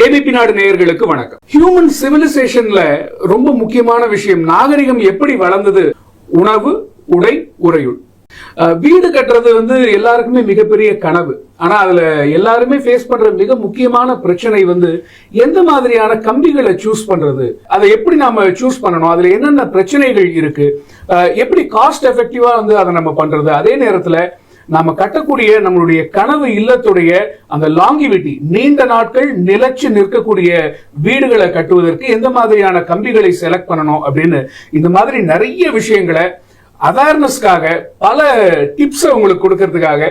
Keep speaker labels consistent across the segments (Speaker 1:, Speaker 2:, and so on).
Speaker 1: ABP நாடு நேயர்களுக்கு வணக்கம். ஹியூமன் சிவிலைசேஷன்ல ரொம்ப முக்கியமான விஷயம் நாகரிகம் எப்படி வளர்ந்தது? உணவு உடை உறையுள். வீடு கட்டுறது வந்து எல்லாருக்குமே மிகப்பெரிய கனவு. ஆனா அதுல எல்லாருமே ஃபேஸ் பண்ற மிக முக்கியமான பிரச்சனை வந்து எந்த மாதிரியான கம்பிகளை சூஸ் பண்றது? அதை எப்படி நாம சூஸ் பண்ணணும்? அதுல என்னென்ன பிரச்சனைகள் இருக்கு? எப்படி காஸ்ட் எஃபெக்டிவா வந்து அதை நம்ம பண்றது? அதே நேரத்துல நாம கட்டக்கூடிய நம்மளுடைய கனவு இல்லத்துடைய அந்த லாங்கிவிட்டி நீண்ட நாட்கள் நிலைச்சு நிற்கக்கூடிய வீடுகளை கட்டுவதற்கு எந்த மாதிரியான கம்பிகளை செலக்ட் பண்ணணும் அப்படின்னு இந்த மாதிரி நிறைய விஷயங்களை அவேர்னஸ்க்காக பல டிப்ஸ் உங்களுக்கு கொடுக்கறதுக்காக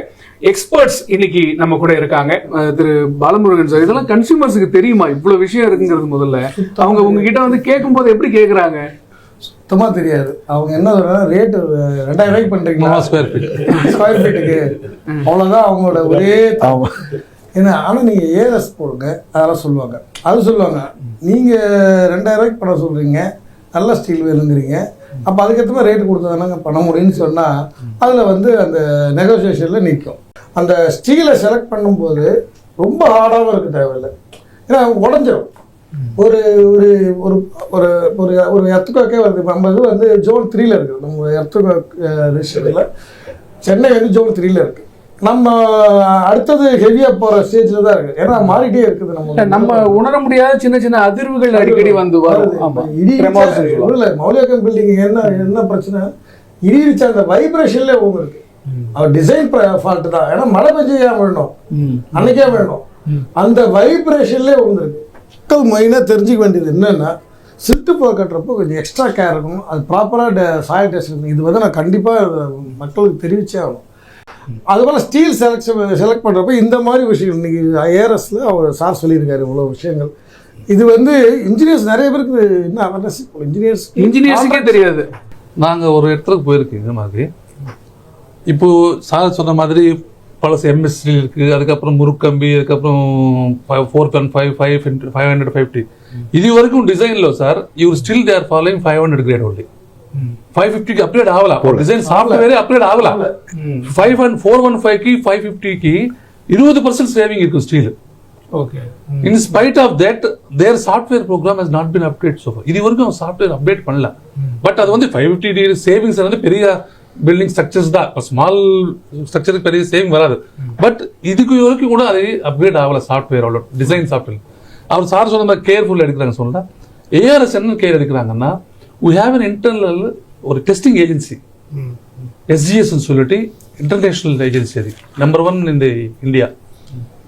Speaker 1: எக்ஸ்பர்ட்ஸ் இன்னைக்கு நம்ம கூட இருக்காங்க. திரு பாலமுருகன் சார் இதெல்லாம் கன்சியூமர்ஸுக்கு தெரியுமா? இவ்வளவு விஷயம் இருக்குங்கிறது முதல்ல. அவங்க உங்ககிட்ட வந்து கேட்கும்போது எப்படி கேக்குறாங்க?
Speaker 2: சுத்தமா தெரியாது. அவங்க என்ன சொல்றாங்க ரேட்டு ரெண்டாயிரம் ரூபாய்க்கு பண்றீங்களா?
Speaker 3: ஸ்கொயர் ஃபீட்
Speaker 2: ஸ்கொயர் ஃபீட்டுக்கு அவ்வளவுதான் அவங்களோட ஒரே ஏன்னா ஆனா நீங்க ஏஎஸ் போடுங்க. அதெல்லாம் சொல்லுவாங்க. அது சொல்லுவாங்க. நீங்க ரெண்டாயிரம் ரூபாய்க்கு பண்ண சொல்றீங்க. நல்ல ஸ்டீல் வேணுங்கிறீங்க. அப்போ அதுக்கேற்ற மாதிரி ரேட் கொடுத்தா பண்ண முடியும்னு சொன்னா அதுல வந்து அந்த நெகோசியேஷன்ல நிற்கும் அந்த ஸ்டீலை செலக்ட் பண்ணும்போது ரொம்ப ஹார்டாகவும் இருக்க தேவையில்லை. ஏன்னா உடஞ்சிரும். ஒரு ஒரு ஒரு ஒரு ஒரு ஒரு எர்த்துக்கோக்கே வருது. நம்ம இது வந்து ஜோன் த்ரீல இருக்குது நம்ம எர்த்துக்கோக் சென்னை வந்து ஜோன் த்ரீல இருக்கு. நம்ம அடுத்தது ஹெவியா போற ஸ்டேஜ்ல தான் இருக்கு. ஏன்னா மாறிட்டே இருக்குது நம்ம
Speaker 1: நம்ம உணர முடியாத சின்ன சின்ன அதிர்வுகள் அடிக்கடி வந்து ஆமா.
Speaker 2: இடி. இல்ல மௌலியாக்கம் பில்டிங் என்ன என்ன பிரச்சனை? இடி இடிச்ச அந்த வைப்ரேஷன்ல ஒன்று இருக்கு. அவர் டிசைன் ஃபால்ட் தான். ஏன்னா மழை பெஞ்சு ஏன் வேணும்
Speaker 1: ம்.
Speaker 2: அன்னைக்கே வேணும் அந்த வைப்ரேஷன்ல ஒன்று இருக்கு. மக்கள் மெயினாக தெரிஞ்சுக்க வேண்டியது என்னன்னா சில்ட்டு போர் கட்டுறப்போ கொஞ்சம் எக்ஸ்ட்ரா கேர் இருக்கணும். அது ப்ராப்பராக டெஸ்ட் இருக்கணும். இது வந்து நான் கண்டிப்பாக மக்களுக்கு தெரிவிச்சே ஆகணும். அதுபோல் ஸ்டீல் செலக்ஷன் செலக்ட் பண்ணுறப்ப இந்த மாதிரி விஷயம் இன்னைக்கு ஏஆர்எஸ்ல அவர் சார் சொல்லியிருக்காரு இவ்வளோ விஷயங்கள். இது வந்து இன்ஜினியர்ஸ் நிறைய பேருக்கு என்ன அவேர்னஸ் இன்ஜினியர்ஸ்
Speaker 1: இன்ஜினியர்ஸுக்கே தெரியாது.
Speaker 3: நாங்க ஒரு இடத்துக்கு போயிருக்கு இந்த மாதிரி. இப்போ சார் சொன்ன மாதிரி பழசு எம்எஸ்டி இருக்கு அதுக்கப்புறம் முருக்கம்பி அதுக்கப்புறம் four pen five five five hundred fifty இது வரைக்கும் டிசைன்ல சார் இவர் still there following five hundred grade only five ஃபிஃப்டிக்கு அப்கிரேட் ஆகலாம் டிசைன் சாஃப்ட்வேரே அப்கிரேட் ஆகலாம் ஃபைவ் ஒன் ஃபோர் ஒன் ஃபைவ்க்கு ஃபைவ் ஃபிஃப்டிக்கு இருபது பர்சன்ட் சேவிங் இருக்கும் steel
Speaker 1: okay
Speaker 3: in spite of that their software program has not been update so இது வரைக்கும் சாஃப்ட்வேர் அப்டேட் பண்ணல. பட் அது வந்து ஃபைவ் ஃபிஃப்டி சேவிங்ஸ் வந்து பெரிய பில்டிங் ஸ்ட்ரக்சர்ஸ் தான். இப்போ ஸ்மால் ஸ்ட்ரக்சருக்கு பெரிய சேம் வராது. பட் இதுக்கு வரைக்கும் கூட அது அப்கிரேட் ஆகல சாஃப்ட்வேர் அவ்வளோ டிசைன் சாஃப்ட்வேர் அவர் சார் சொன்ன மாதிரி கேர்ஃபுல் எடுக்கிறாங்க சொன்னா ஏஆர்எஸ் என்ன கேர் எடுக்கிறாங்கன்னா வி ஹாவ் அன் இன்டர்னல் ஒரு டெஸ்டிங் ஏஜென்சி எஸ்ஜிஎஸ்ன்னு சொல்லிட்டு இன்டர்நேஷனல் ஏஜென்சி அது. நம்பர் ஒன் இந்த India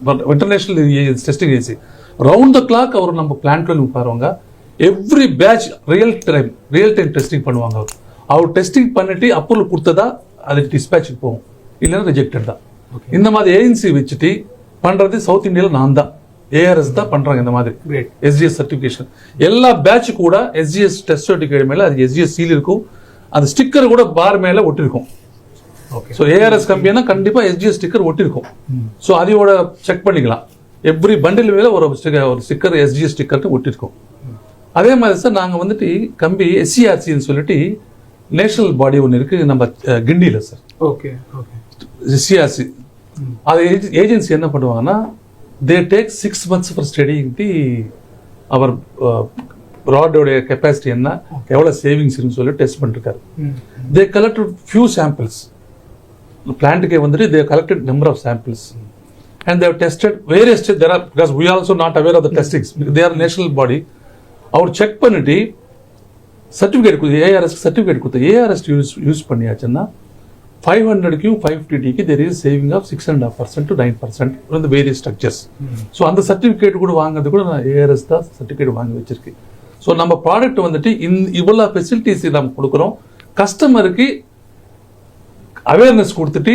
Speaker 3: but international testing agency round the clock அவர் நம்ம பிளான்ட்ல பாருவாங்க every batch real time real time testing பண்ணுவாங்க அவர். அவர் டெஸ்டிங் பண்ணிட்டு அப்ரூவல் கொடுத்ததா அது டிஸ்பேச்சுக்கு போகும். இல்லைன்னா ரிஜெக்டட் தான். இந்த மாதிரி ஏஜென்சி வச்சுட்டு பண்றது சவுத் இந்தியாவில் நான் தான். ஏஆர்எஸ் தான் பண்றாங்க இந்த மாதிரி. எஸ்ஜிஎஸ் சர்டிஃபிகேஷன் எல்லா பேட்ச் கூட எஸ்ஜிஎஸ் டெஸ்ட் சர்டிஃபிகேட் மேல அது எஸ்ஜிஎஸ் சீல் இருக்கும். அந்த ஸ்டிக்கர் கூட பார் மேல ஒட்டிருக்கும்.
Speaker 1: ஓகே
Speaker 3: ஸோ ஏஆர்எஸ் கம்பெனினா கண்டிப்பா எஸ்ஜிஎஸ் ஸ்டிக்கர் ஒட்டிருக்கும். ஸோ அதையோட செக் பண்ணிக்கலாம். எவ்ரி பண்டில் மேல ஒரு ஒரு ஸ்டிக்கர் எஸ்ஜிஎஸ் ஸ்டிக்கர்னு ஒட்டிருக்கும். அதே மாதிரி சார் நாங்க வந்துட்டு கம்பி எஸ்சிஆர்சின்னு சொல்லிட்டு நேஷனல் பாடி ஒன்று இருக்கு நம்ம கிண்டியில சார்.
Speaker 1: Okay okay.
Speaker 3: சிஆர்சி அது ஏஜென்சி என்ன பண்ணுவாங்கன்னா they take six months for studying the அவர் ராடோடைய கெப்பாசிட்டி என்ன எவ்வளோ சேவிங்ஸ் சொல்லி டெஸ்ட் பண்ணிருக்காரு. தே கலெக்டட் ஃபியூ சாம்பிள்ஸ் பிளான்ட்டுக்கே வந்துட்டு they collected number of samples and they tested various there are because we also not aware of the testings they are national body our check பண்ணிட்டு certificate கொடுத்து ARS certificate கொடுத்து ARS use use பண்ணியாச்சுன்னா five ஹண்ட்ரட்க்கும் five ஃபிஃப்டிக்கு there is saving of six and half percent to nine percent இந்த various structures so அந்த certificate கூட வாங்குறது கூட நான் ஏஆர்எஸ் தான் சர்டிஃபிகேட் வாங்கி வச்சிருக்கேன் ஸோ நம்ம ப்ராடக்ட் வந்துட்டு இந் இவ்வளோ ஃபெசிலிட்டிஸ் நம்ம கொடுக்குறோம். கஸ்டமருக்கு அவேர்னஸ் கொடுத்துட்டு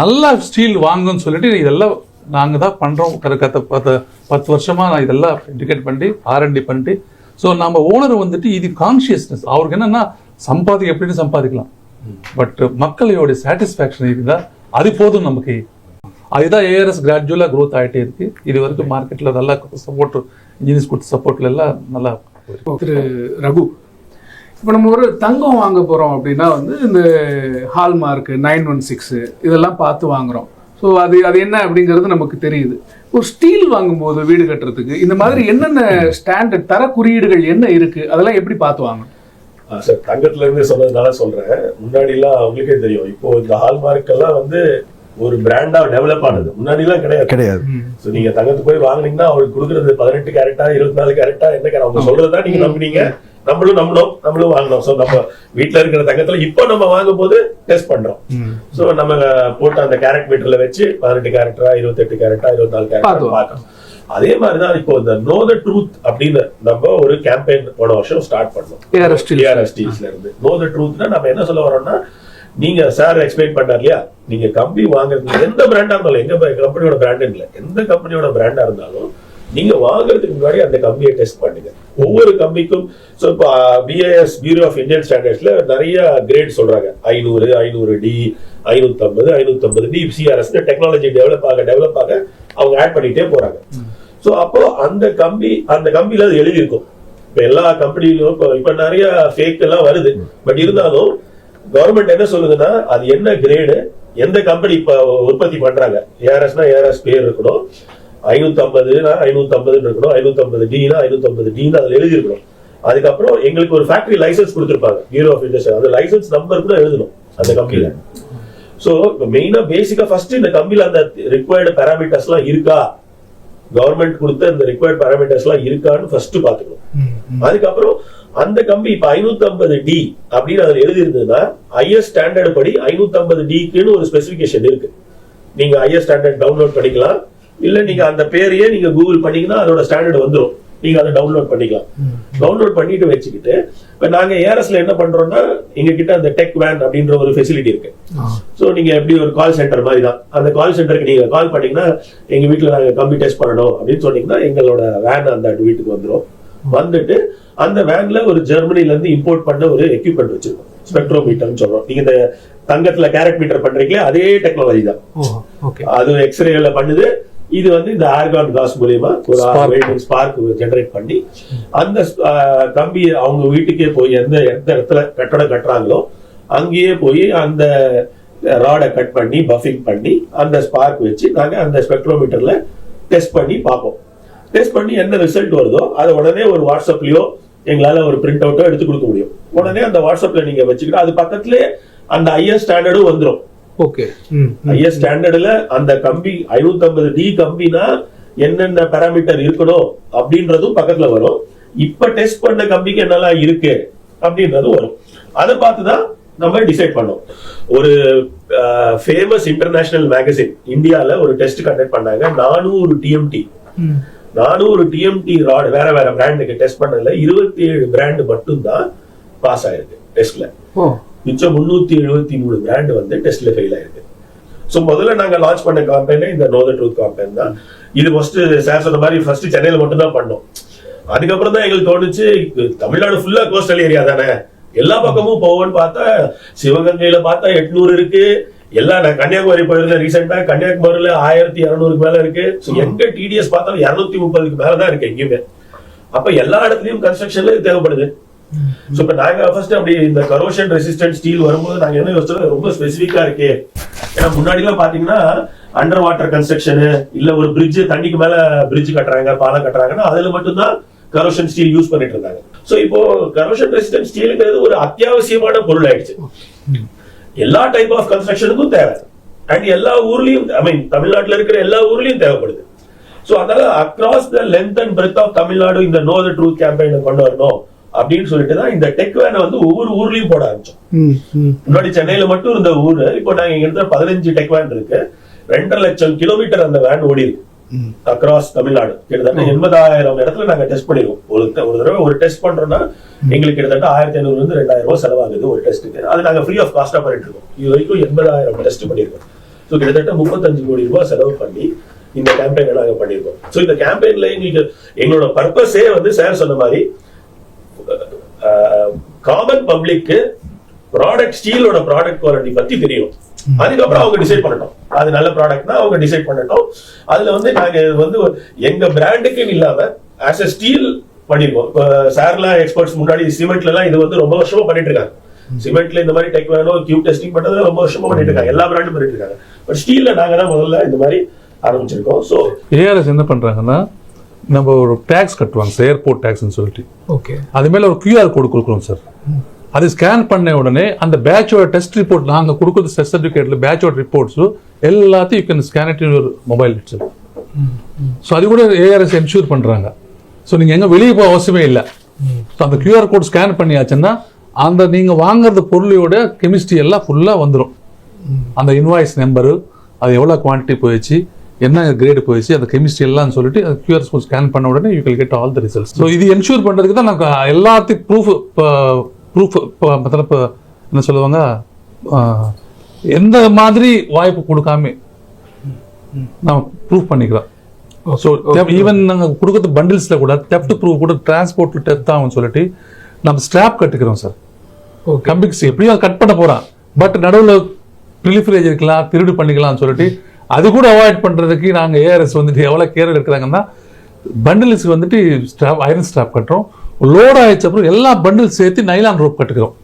Speaker 3: நல்லா ஸ்டீல் வாங்குன்னு சொல்லிட்டு இதெல்லாம் நாங்க தான் பண்றோம். கத்த பத்து பத்து வருஷமா நான் இதெல்லாம் எஜுகேட் பண்ணி ஆர்என்டி பண்ணிட்டு ஸோ நம்ம ஓனர் வந்துட்டு இது கான்சியஸ்னஸ் அவருக்கு என்னன்னா சம்பாதிக்க எப்படின்னு சம்பாதிக்கலாம். பட் மக்களோட சாட்டிஸ்ஃபேக்ஷன் இருந்தால் அது போதும் நமக்கு. அதுதான் ஏஆர்எஸ் கிராஜுவலாக க்ரோத் ஆயிட்டே இருக்கு. இது வரைக்கும் மார்க்கெட்டில் நல்லா சப்போர்ட் இன்ஜினியர்ஸ் கொடுத்த சப்போர்ட்ல எல்லாம் நல்லா
Speaker 1: திரு ரகு இப்போ நம்ம ஒரு தங்கம் வாங்க போகிறோம் அப்படின்னா வந்து இந்த ஹால்மார்க் நைன் ஒன் சிக்ஸு இதெல்லாம் பார்த்து வாங்குறோம். ஸோ அது அது என்ன அப்படிங்கிறது நமக்கு தெரியுது. ஒரு ஸ்டீல் வாங்கும்போது வீடு கட்டுறதுக்கு இந்த மாதிரி என்னென்ன ஸ்டாண்டர்ட் தர குறியீடுகள் என்ன இருக்கு? அதெல்லாம் எப்படி பார்த்து வாங்கணும்
Speaker 2: சார் தங்கத்துல இருந்து சொன்னதுனால சொல்றேன். முன்னாடி எல்லாம் உங்களுக்கே தெரியும். இப்போ இந்த ஹால்மார்க் எல்லாம் வந்து ஒரு பிராண்டா டெவலப் ஆனது. முன்னாடி எல்லாம் கிடையாது.
Speaker 4: கிடையாது
Speaker 2: சோ நீங்க தங்கத்து போய் வாங்குனீங்கன்னா அவருக்கு கொடுக்குறது பதினெட்டு கேரட்டா இருபத்தி நாலு கேரட்டா என்ன கேரட் அவங்க சொல்றதா நீங்க நம்புனீங்க. நம்மளும் நம்பணும் நம்மளும் வாங்கணும் சோ நம்ம வீட்ல இருக்கிற தங்கத்துல இப்போ நம்ம வாங்கும் போது டெஸ்ட் பண்றோம் சோ நம்ம போட்ட அந்த கேரட் மீட்டர்ல வச்சு பதினெட்டு கேரக்டரா இருபத்தெட்டு கேரட்டா இருபத்தி நாலு கேரக்டா
Speaker 1: பார்க்கலாம்.
Speaker 2: பார்க்கணும். அதே மாதிரிதான் இப்போ இந்த நோ த ட்ரூத் அப்படின்னு நம்ம ஒரு கேம்பெயின் போன வருஷம் ஸ்டார்ட் பண்ணோம்.
Speaker 1: ARS Steels.
Speaker 2: ஏஆர்எஸ் ஸ்டீல்ஸ்ல இருந்து. நோ த ட்ரூத்னா நம்ம என்ன சொல்ல வரோம்னா நீங்க சார் எக்ஸ்பிளைன் பண்ணார் இல்லையா? நீங்க கம்பி வாங்குறது எந்த பிராண்டா இருந்தாலும் எங்க கம்பெனியோட பிராண்ட் இல்ல. எந்த கம்பெனியோட பிராண்டா இருந்தாலும் நீங்க வாங்குறதுக்கு முன்னாடி அந்த கம்பியை டெஸ்ட் பண்ணுங்க. ஒவ்வொரு கம்பிக்கும் ஸோ இப்போ பிஏஎஸ் பியூரோ ஆஃப் இந்தியன் ஸ்டாண்டர்ட்ஸ்ல நிறைய கிரேட் சொல்றாங்க. ஐநூறு ஐநூறு டி ஐநூத்தம்பது ஐநூத்தம்பது டி சிஆர்எஸ் டெக்னாலஜி டெவலப் ஆக டெவலப் ஆக அவங்க ஆட் பண்ணிட்டே போறாங்க. சோ அப்போ அந்த கம்பி அந்த கம்பியில அது எழுதி இருக்கும் இப்ப எல்லா கம்பெனிலும் இப்போ இப்ப நிறைய ஃபேக் எல்லாம் வருது. பட் இருந்தாலும் கவர்மெண்ட் என்ன சொல்லுதுன்னா அது என்ன கிரேடு எந்த கம்பெனி இப்ப உற்பத்தி பண்றாங்க? ஏஆர்எஸ்னா ஏஆர்எஸ் பேர் இருக்கணும். ஐநூத்தி ஐம்பதுனா ஐநூத்தி ஐம்பதுன்னு இருக்கணும். ஐநூத்தி ஐம்பது டினா ஐநூத்தி ஐம்பது டின்னு அதுல எழுதி இருக்கணும் அதுக்கப்புறம் எங்களுக்கு ஒரு ஃபேக்டரி லைசன்ஸ் கொடுத்துருப்பாங்க. பியூரோ ஆஃப் இண்டஸ்ட்ரி அந்த லைசன்ஸ் நம்பர் கூட எழுதணும் அந்த கம்பெனில சோ மெயினா பேசிக்கா ஃபர்ஸ்ட் இந்த கம்பியில அந்த ரிக்வயர்டு பேராமீட்டர்ஸ் எல்லாம் இருக்கா? கவர்மெண்ட் கொடுத்த இந்த ரிக்வயர்ட் பேராமீட்டர்ஸ் எல்லாம் இருக்கான்னு ஃபர்ஸ்ட் பாத்துக்கணும் அதுக்கப்புறம் அந்த கம்பி இப்ப ஐநூத்தி ஐம்பது டி அப்படின்னு அதுல எழுதி இருந்ததுன்னா ஐஎஸ் ஸ்டாண்டர்ட் படி ஐநூத்தி ஐம்பது டிக்குன்னு ஒரு ஸ்பெசிபிகேஷன் இருக்கு. நீங்க ஐஎஸ் ஸ்டாண்டர்ட் டவுன்லோட் பண்ணிக்கலாம். இல்ல நீங்க அந்த பேரையே நீங்க கூகுள் பண்ணீங்கன்னா அதோட ஸ்டாண்டர்ட் வந்துரும். நீங்க அதை டவுன்லோட் பண்ணிக்கலாம். டவுன்லோட் பண்ணிட்டு வச்சுக்கிட்டு இப்ப நாங்க ஏஆர்எஸ்ல என்ன பண்றோம்னா எங்க கிட்ட அந்த டெக் வேன் அப்படின்ற ஒரு ஃபெசிலிட்டி இருக்கு. சோ நீங்க எப்படி ஒரு கால் சென்டர் மாதிரி தான் அந்த கால் சென்டருக்கு நீங்க கால் பண்ணீங்கன்னா எங்க வீட்ல நாங்க கம்பி டெஸ்ட் பண்ணணும் அப்படின்னு சொன்னீங்கன்னா எங்களோட வேன் அந்த வீட்டுக்கு வந்துரும். வந்துட்டு அந்த வேன்ல ஒரு ஜெர்மனில இருந்து இம்போர்ட் பண்ண ஒரு எக்யூப்மெண்ட் வச்சிருக்கோம். ஸ்பெக்ட்ரோமீட்டர்னு சொல்றோம். நீங்க இந்த தங்கத்துல கேரட் மீட்டர் பண்றீங்களே அதே டெக்னாலஜி தான்.
Speaker 1: ஓகே
Speaker 2: அது எக்ஸ்ரேல பண்ணுது. இது வந்து இந்த ஆர்கான் காஸ் மூலியமா ஒரு ஸ்பார்க் ஜெனரேட் பண்ணி அந்த கம்பி அவங்க வீட்டுக்கே போய் எந்த எந்த இடத்துல கட்டடம் கட்டுறாங்களோ அங்கேயே போய் அந்த ராடை கட் பண்ணி பஃபிங் பண்ணி அந்த ஸ்பார்க் வச்சு நாங்க அந்த ஸ்பெக்ட்ரோமீட்டர்ல டெஸ்ட் பண்ணி பார்ப்போம். டெஸ்ட் பண்ணி என்ன ரிசல்ட் வருதோ அதை உடனே ஒரு வாட்ஸ்அப்லயோ எங்களால ஒரு பிரிண்ட் அவுட்டோ எடுத்து கொடுக்க முடியும். உடனே அந்த வாட்ஸ்அப்ல நீங்க வச்சுக்கிட்டு அது பக்கத்துலயே அந்த ஐஎஸ் ஸ்டாண்டர்டும் வந்துரும்.
Speaker 1: ஓகே.
Speaker 2: ஐஎஸ் ஸ்டாண்டர்ட்ல அந்த கம்பி 550 டி கம்பினா என்னென்ன பாராமீட்டர் இருக்கணும் அப்படின்றதும் பக்கத்துல வரும். இப்ப டெஸ்ட் பண்ண கம்பிக்கு என்னெல்லாம் இருக்கு அப்படின்றதும் வரும். அதை பார்த்து தான் நம்ம டிசைட் பண்ணோம். ஒரு ஃபேமஸ் இன்டர்நேஷனல் மேகசின் இந்தியால ஒரு டெஸ்ட் கண்டக்ட் பண்ணாங்க. நானூறு டிஎம்டி நானூறு டிஎம்டி ராட் வேற வேற பிராண்டுக்கு டெஸ்ட் பண்ணதுல இருபத்தி ஏழு பிராண்ட் மட்டும்தான் பாஸ் ஆயிருக்கு டெஸ்ட்ல மிச்சம் முன்னூத்தி எழுபத்தி மூணு பிராண்ட் வந்து டெஸ்ட்ல ஃபெயில் ஆயிருக்கு. ஸோ முதல்ல நாங்க லான்ச் பண்ண காம்பெயின் இந்த நோ த ட்ரூத் காம்பெயின் தான். இது ஃபர்ஸ்ட் சார் சொன்ன மாதிரி ஃபர்ஸ்ட் சென்னையில மட்டும்தான் பண்ணோம். அதுக்கப்புறம் தான் எங்களுக்கு தோணுச்சு தமிழ்நாடு ஃபுல்லா கோஸ்டல் ஏரியா தானே. எல்லா பக்கமும் போவோம்னு பார்த்தா சிவகங்கையில பார்த்தா எட்நூறு இருக்கு. எல்லா நான் கன்னியாகுமரி போயிருந்தேன் ரீசெண்டா கன்னியாகுமரியில ஆயிரத்தி இரநூறுக்கு மேல இருக்கு. ஸோ எங்க டிடிஎஸ் பார்த்தாலும் இருநூத்தி முப்பதுக்கு மேலதான் இருக்கு எங்கேயுமே. அப்ப எல்லா இடத்துலயும் கன்ஸ்ட்ரக்ஷன்ல தேவைப்படுது. ஸோ இப்போ நாங்க ஃபர்ஸ்ட் அப்படி இந்த கரோஷன் ரெசிஸ்டன்ட் ஸ்டீல் வரும்போது நாங்க என்ன யோசிச்சோம் ரொம்ப ஸ்பெசிஃபிக்காக இருக்கே. ஏன்னா முன்னாடி எல்லாம் பாத்தீங்கன்னா அண்டர் வாட்டர் கன்ஸ்ட்ரக்ஷனு இல்ல ஒரு பிரிட்ஜ் தண்ணிக்கு மேல பிரிட்ஜ் கட்டுறாங்க பாலம் கட்டுறாங்கன்னா அதுல மட்டும்தான் கரோஷன் ஸ்டீல் யூஸ் பண்ணிட்டு இருந்தாங்க. சோ இப்போ கரோஷன் ரெசிஸ்டன்ட் ஸ்டீலுங்கிறது ஒரு அத்தியாவசியமான பொருள் ஆயிடுச்சு எல்லா டைப் ஆஃப் கன்ஸ்ட்ரக்ஷனுக்கும் தேவை. அண்ட் எல்லா ஊர்லயும் ஐ மீன் தமிழ்நாட்டுல இருக்கிற எல்லா ஊர்லயும் தேவைப்படுது. சோ அதனால across the length and breadth of Tamil Nadu இந்த நோ த ட்ரூத் கேம்பெயின் கொண்டு வரணும். அப்படின்னு சொல்லிட்டு தான் இந்த டெக் வேனை வந்து ஒவ்வொரு ஊர்லயும் போட ஆரம்பிச்சோம். முன்னாடி சென்னையில மட்டும் இருந்த ஊரு இப்போ நாங்க இங்க இருந்த பதினஞ்சு டெக் வேன் இருக்கு. ரெண்டரை லட்சம் கிலோமீட்டர் அந்த வேன் ஓடி இருக்கு. அக்ராஸ் தமிழ்நாடு. கிட்டத்தட்ட எண்பதாயிரம் இடத்துல நாங்க டெஸ்ட் பண்ணிருக்கோம் ஒரு ஒரு தடவை ஒரு டெஸ்ட் பண்றோம்னா எங்களுக்கு கிட்டத்தட்ட ஆயிரத்தி ஐநூறுல இருந்து ரெண்டாயிரம் ரூபாய் செலவாகுது ஒரு டெஸ்ட்டுக்கு அது நாங்க ஃப்ரீ ஆஃப் காஸ்டா பண்ணிட்டு இருக்கோம். இது வரைக்கும் எண்பதாயிரம் டெஸ்ட் பண்ணிருக்கோம். ஸோ கிட்டத்தட்ட முப்பத்தஞ்சு கோடி ரூபாய் செலவு பண்ணி இந்த கேம்பெயினை நாங்க பண்ணிருக்கோம். ஸோ இந்த கேம்பெயின்ல எங்களுக்கு எங்களோட பர்பஸே வந்து சார் சொன்ன மாதிரி காமன் பப்ளிக்கு ப்ராடக்ட் ஸ்டீலோட ப்ராடக்ட் குவாலிட்டி பத்தி தெரியும். அதுக்கப்புறம் அவங்க டிசைட் பண்ணட்டும். அது நல்ல ப்ராடக்ட்னா அவங்க டிசைட் பண்ணட்டும். அதுல வந்து நாங்க வந்து எங்க பிராண்டுக்குன்னு இல்லாம ஆஸ் a ஸ்டீல் பண்ணிருக்கோம். இப்போ சார்லாம் எக்ஸ்பர்ட்ஸ் முன்னாடி சிமெண்ட்ல எல்லாம் இது வந்து ரொம்ப வருஷமா பண்ணிட்டு இருக்காங்க சிமெண்ட்ல இந்த மாதிரி டெக் வேணும் கியூப் டெஸ்டிங் பண்றது ரொம்ப வருஷமா பண்ணிட்டு இருக்காங்க எல்லா பிராண்டும் பண்ணிட்டு இருக்காங்க பட் ஸ்டீல்ல நாங்க தான் முதல்ல இந்த மாதிரி ஆரம்பிச்சிருக்கோம். ஸோ
Speaker 3: ஏஆர்எஸ் என்ன பண்றாங்கன்னா நம்ம ஒரு டேக்ஸ் கட்டுவாங்க சார் ஏர்போர்ட் டேக்ஸ்னு சொல்லிட்டு.
Speaker 1: ஓகே
Speaker 3: அது மேல ஒரு கியூஆர் கோடு கொடுக்குறோம் சார் அது ஸ்கேன் பண்ண உடனே அந்த பேட்சோட டெஸ்ட் ரிப்போர்ட் நாங்க கொடுக்குறது டெஸ்ட் சர்டிஃபிகேட்ல பேட்சோட ரிப்போர்ட்ஸ் எல்லாத்தையும் you can scan it your mobile it's so அது கூட ஏஆர்எஸ் என்ஷூர் பண்றாங்க. ஸோ நீங்க எங்க வெளியே போக அவசியமே இல்லை. ஸோ அந்த கியூஆர் கோட் ஸ்கேன் பண்ணியாச்சுன்னா அந்த நீங்க வாங்குறது பொருளோட கெமிஸ்ட்ரி எல்லாம் ஃபுல்லா வந்துடும் அந்த இன்வாய்ஸ் நம்பரு அது எவ்வளோ குவான்டிட்டி போயிடுச்சு என்ன கிரேடு போயிடுச்சு அந்த கெமிஸ்ட்ரி எல்லாம் சொல்லிட்டு அது கியூஆர் கோட் ஸ்கேன் பண்ண உடனே you will get all the results so இது என்ஷூர் பண்றதுக்கு தான் நாங்கள் எல்லாத்தையும் ப்ரூஃப் ப்ரூஃப் மத்தளப்பு என்ன சொல்லுவாங்க எந்த மாதிரி வாய்ப்பு கொடுக்காம நம்ம ப்ரூஃப் பண்ணிக்கிறோம் ஸோ ஈவன் நாங்கள் கொடுக்குறது பண்டில்ஸ்ல கூட தெஃப்ட் ப்ரூஃப் கூட டிரான்ஸ்போர்ட்ல டெப்த் ஆகும் சொல்லிட்டு நம்ம ஸ்ட்ராப் கட்டுக்கிறோம் சார் கம்பிக்ஸ் எப்படியும் கட் பண்ண போறான். பட் நடுவுல ப்ரிலிஃபரேஜ் இருக்கலாம் திருடு பண்ணிக்கலாம்னு சொல்லிட்டு அது கூட அவாய்ட் பண்றதுக்கு நாங்க ஏஆர்எஸ் வந்துட்டு எவ்வளவு கேர் எடுக்கிறாங்கன்னா பண்டில்ஸ்க்கு வந்துட்டு ஸ்ட்ராப் ஐரன் ஸ்ட்ராப் கட்டுறோம். லோட் ஆயிடுச்ச அப்புறம் எல்லா பண்டில் சேர்த்து nylon rope கட்டுக்கிறோம்.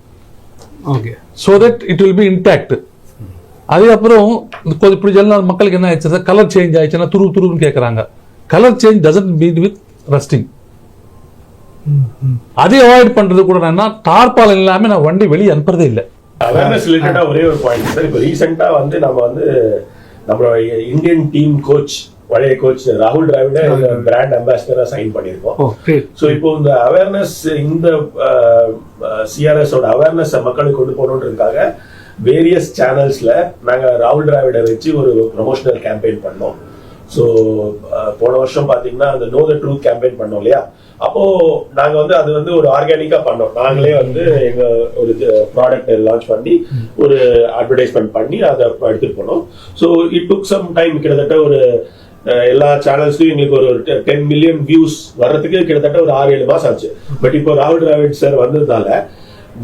Speaker 1: Okay
Speaker 3: so that it will be intact அதுக்கப்புறம் கொஞ்சம் இப்படி எல்லாம் மக்களுக்கு என்ன ஆயிடுச்சு கலர் சேஞ்ச் ஆயிடுச்சுன்னா துரு துருன்னு கேட்குறாங்க colour change doesn't mean with rusting அதை அவாய்ட் பண்றது கூட என்னன்னா டார்பால் இல்லாம நான் வண்டி வெளியே அனுப்புறதே இல்லை.
Speaker 2: அவேர்னஸ் ஒரே ஒரு பாயிண்ட் சார் இப்போ ரீசெண்டா வந்து நம்ம வந்து நம்மளோட இந்தியன் டீம் கோச் பழைய கோச் ராகுல் டிராவிட பிராண்ட் அம்பாசிடரா சைன் பண்ணியிருக்கோம்.
Speaker 1: கிரேட்
Speaker 2: ஸோ இப்போ இந்த அவேர்னஸ் இந்த சிஆர்எஸ் ஓட அவேர்னஸ் மக்களுக்கு கொண்டு போகணுன்றதுக்காக வேரியஸ் சேனல்ஸ்ல நாங்க ராகுல் டிராவிட வச்சு ஒரு ப்ரொமோஷனல் கேம்பெயின் பண்ணோம். ஸோ uh, போன வருஷம் பாத்தீங்கன்னா அந்த நோ த ட்ரூத் கேம்பெயின் பண்ணோம் இல்லையா? அப்போ நாங்கள் வந்து அது வந்து ஒரு ஆர்கானிக்காக பண்ணோம். நாங்களே வந்து எங்கள் ஒரு uh, ப்ராடக்ட் லான்ச் பண்ணி ஒரு அட்வர்டைஸ்மெண்ட் பண்ணி அதை எடுத்துட்டு போனோம். So it took some time கிட்டத்தட்ட ஒரு uh, எல்லா சேனல்ஸ்லயும் எங்களுக்கு ஒரு டென் மில்லியன் வியூஸ் வர்றதுக்கு கிட்டத்தட்ட ஒரு ஆறு ஏழு மாசம் ஆச்சு. பட் இப்போ ராகுல் டிராவிட் சார் வந்ததுனால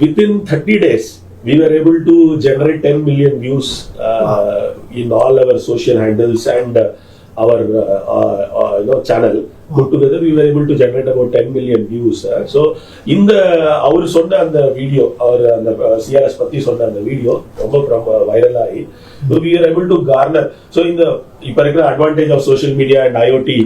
Speaker 2: within thirty days we were able to generate 10 million views uh, in all our social handles and uh, our uh, uh, uh, you know channel. Put together we were able to generate about 10 million views uh, so இந்த அவர் சொன்ன அந்த video அவர் அந்த uh, CRS பத்தி சொன்ன அந்த video ரொம்ப ரொம்ப viral ஆகி so we are able to garner so இந்த இப்ப இருக்கிற advantage of social media and IOT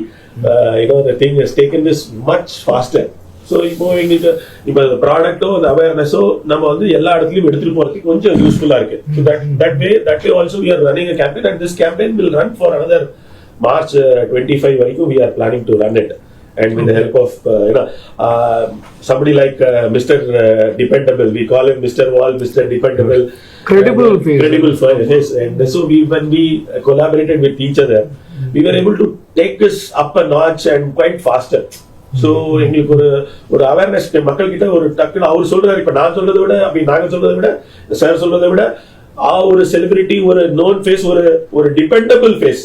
Speaker 2: uh, you know the thing has taken this much faster. So இப்போ எங்களுக்கு இப்போ ப்ராடக்ட்டோ அந்த அவேர்னஸோ நம்ம வந்து எல்லா இடத்துலையும் எடுத்துட்டு போறதுக்கு கொஞ்சம் யூஸ்ஃபுல்லா இருக்கு. That that way that way also we are running a campaign and this campaign will run for another March twenty five வரைக்கும் we are planning to run it uh, know uh, somebody like uh, Mr. Uh, Dependable, we call him Mr. Wall, Mr. Dependable,
Speaker 1: Credible
Speaker 2: Uh,
Speaker 1: face.
Speaker 2: credible face, and so we when we collaborated with each other, we were able to take this up a notch and quite faster. So எங்களுக்கு ஒரு ஒரு awareness மக்கள் கிட்ட ஒரு டக்குன்னு அவர் சொல்றாரு இப்ப நான் சொல்றதை விட அப்படி நாங்க சொல்றதை விட சார் சொல்றதை விட ஒரு செலிபிரிட்டி ஒரு நோன் ஃபேஸ் ஒரு ஒரு டிபெண்டபிள் ஃபேஸ்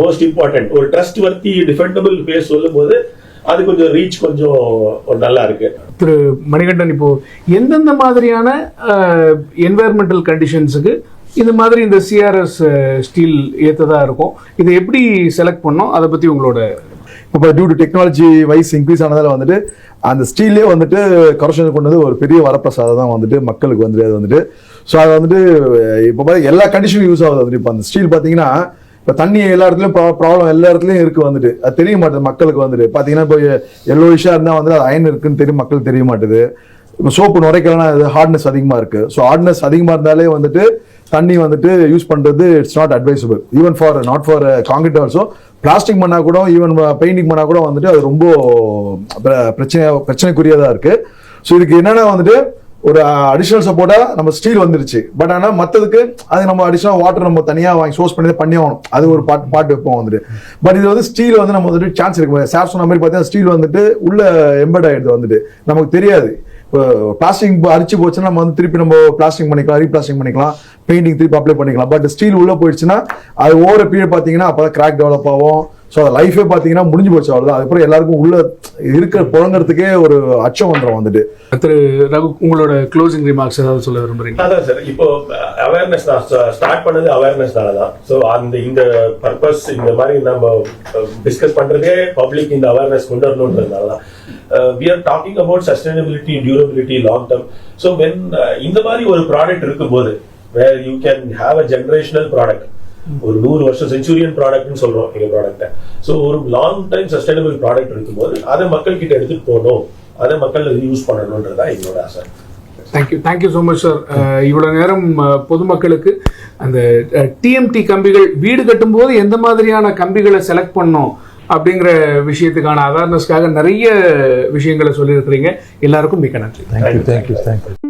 Speaker 2: மோஸ்ட் இம்பார்ட்டன்ட் ஒரு ட்ரஸ்ட் வர்த்தி டிபெண்டபிள் ஃபேஸ் சொல்லும் போது அது கொஞ்சம் ரீச் கொஞ்சம் நல்லா இருக்கு.
Speaker 1: திரு மணிகண்டன் இப்போ எந்தெந்த மாதிரியான என்வாயர்மெண்டல் கண்டிஷன்ஸுக்கு இந்த மாதிரி இந்த சிஆர்எஸ் ஸ்டீல் ஏத்ததா இருக்கும்? இதை எப்படி செலக்ட் பண்ணோம்? அதை பத்தி உங்களோட
Speaker 4: இப்போ due to technology wise increase ஆனதால வந்துட்டு அந்த ஸ்டீல்லே வந்துட்டு கரப்ஷன் கொண்டு வந்து ஒரு பெரிய வரப்பிரசாதம் தான் வந்துட்டு மக்களுக்கு வந்துட்டு அது வந்துட்டு ஸோ அது வந்துட்டு இப்போ பாரு எல்லா கண்டிஷனும் யூஸ் ஆகுது வந்துட்டு. இப்போ அந்த ஸ்டீல் பார்த்தீங்கன்னா இப்போ தண்ணி எல்லா இடத்துலையும் ப்ராப்ளம் எல்லா இடத்துலையும் இருக்குது வந்துட்டு. அது தெரிய மாட்டேது மக்களுக்கு வந்துட்டு. பார்த்தீங்கன்னா இப்போ எல்லோ விஷயம் இருந்தால் வந்துட்டு அது அயன் இருக்குன்னு தெரியும் மக்களுக்கு தெரிய மாட்டுது. இப்போ சோப்பு நுரைக்கலன்னா அது ஹார்ட்னஸ் அதிகமாக இருக்குது ஸோ ஹார்ட்னஸ் அதிகமாக இருந்தாலே வந்துட்டு தண்ணி வந்துட்டு யூஸ் பண்ணுறது it's not advisable even for not for concrete also plastic பண்ணால் கூட ஈவன் பெயிண்டிங் பண்ணால் கூட வந்துட்டு அது ரொம்ப பிர- பிரச்சனை பிரச்சனைக்குரியதாக இருக்குது ஸோ இதுக்கு என்னென்னா வந்துட்டு ஒரு அடிஷனல் சப்போர்ட்டா நம்ம ஸ்டீல் வந்துருச்சு. பட் ஆனா மத்ததுக்கு அது நம்ம அடிஷனல் வாட்டர் நம்ம தனியா வாங்கி சோர்ஸ் பண்ணி பண்ணி ஆகணும். அது ஒரு பாட்டு பாட்டு வைப்போம் வந்துட்டு. பட் இது வந்து ஸ்டீல் வந்து நம்ம வந்துட்டு சான்ஸ் இருக்கு. சார் சொன்ன மாதிரி பார்த்தீங்கன்னா ஸ்டீல் வந்துட்டு உள்ள எம்பர்ட் ஆயிடுது வந்துட்டு. நமக்கு தெரியாது. இப்போ பிளாஸ்டிக் அரிச்சு போச்சுன்னா நம்ம வந்து திருப்பி நம்ம பிளாஸ்டிக் பண்ணிக்கலாம் ரீபிளாஸ்டிங் பண்ணிக்கலாம். பெயிண்டிங் திருப்பி அப்ளை பண்ணிக்கலாம். பட் ஸ்டீல் உள்ள போயிடுச்சுன்னா அது ஓவர பீரியட் பார்த்தீங்கன்னா அப்போ கிராக் டெவலப் ஆகும். ஸோ அது லைஃபே பார்த்தீங்கன்னா முடிஞ்சு போச்சு அவ்வளோதான் அதுக்கப்புறம் எல்லாருக்கும் உள்ள இருக்கிற புழங்குறதுக்கே ஒரு அச்சம் வந்துடும் வந்துட்டு.
Speaker 1: திரு ரகு உங்களோட க்ளோசிங் ரிமார்க்ஸ் ஏதாவது சொல்ல விரும்புறீங்க
Speaker 2: அதான் சார் இப்போ அவேர்னஸ் தான். ஸ்டார்ட் பண்ணது அவேர்னஸ் தான் ஸோ அந்த இந்த பர்பஸ் இந்த மாதிரி நம்ம டிஸ்கஸ் பண்றதே பப்ளிக் இந்த அவேர்னஸ் கொண்டு வரணுன்றதுனால தான். We are talking about sustainability durability long term so when இந்த மாதிரி ஒரு ப்ராடக்ட் இருக்கும்போது where you can have a generational product ஒரு நூறு வருஷம் செஞ்சுரியன் ப்ராடக்ட்னு சொல்றோம் எங்க ப்ராடக்ட்டை ஸோ ஒரு லாங் டைம் சஸ்டைனபிள் ப்ராடக்ட் இருக்கும்போது அதை மக்கள் கிட்ட எடுத்துட்டு போகணும். அதை மக்கள் யூஸ் பண்ணணுன்றதா எங்களோட ஆசை.
Speaker 1: Thank you thank you so much sir இவ்வளவு நேரம் பொதுமக்களுக்கு அந்த டிஎம்டி கம்பிகள் வீடு கட்டும்போது எந்த மாதிரியான கம்பிகளை செலக்ட் பண்ணோம் அப்படிங்கிற விஷயத்துக்கான அவேர்னஸ்க்காக நிறைய விஷயங்களை சொல்லியிருக்கிறீங்க. எல்லாருக்கும் மிக்க நன்றி.
Speaker 3: Thank you thank you thank you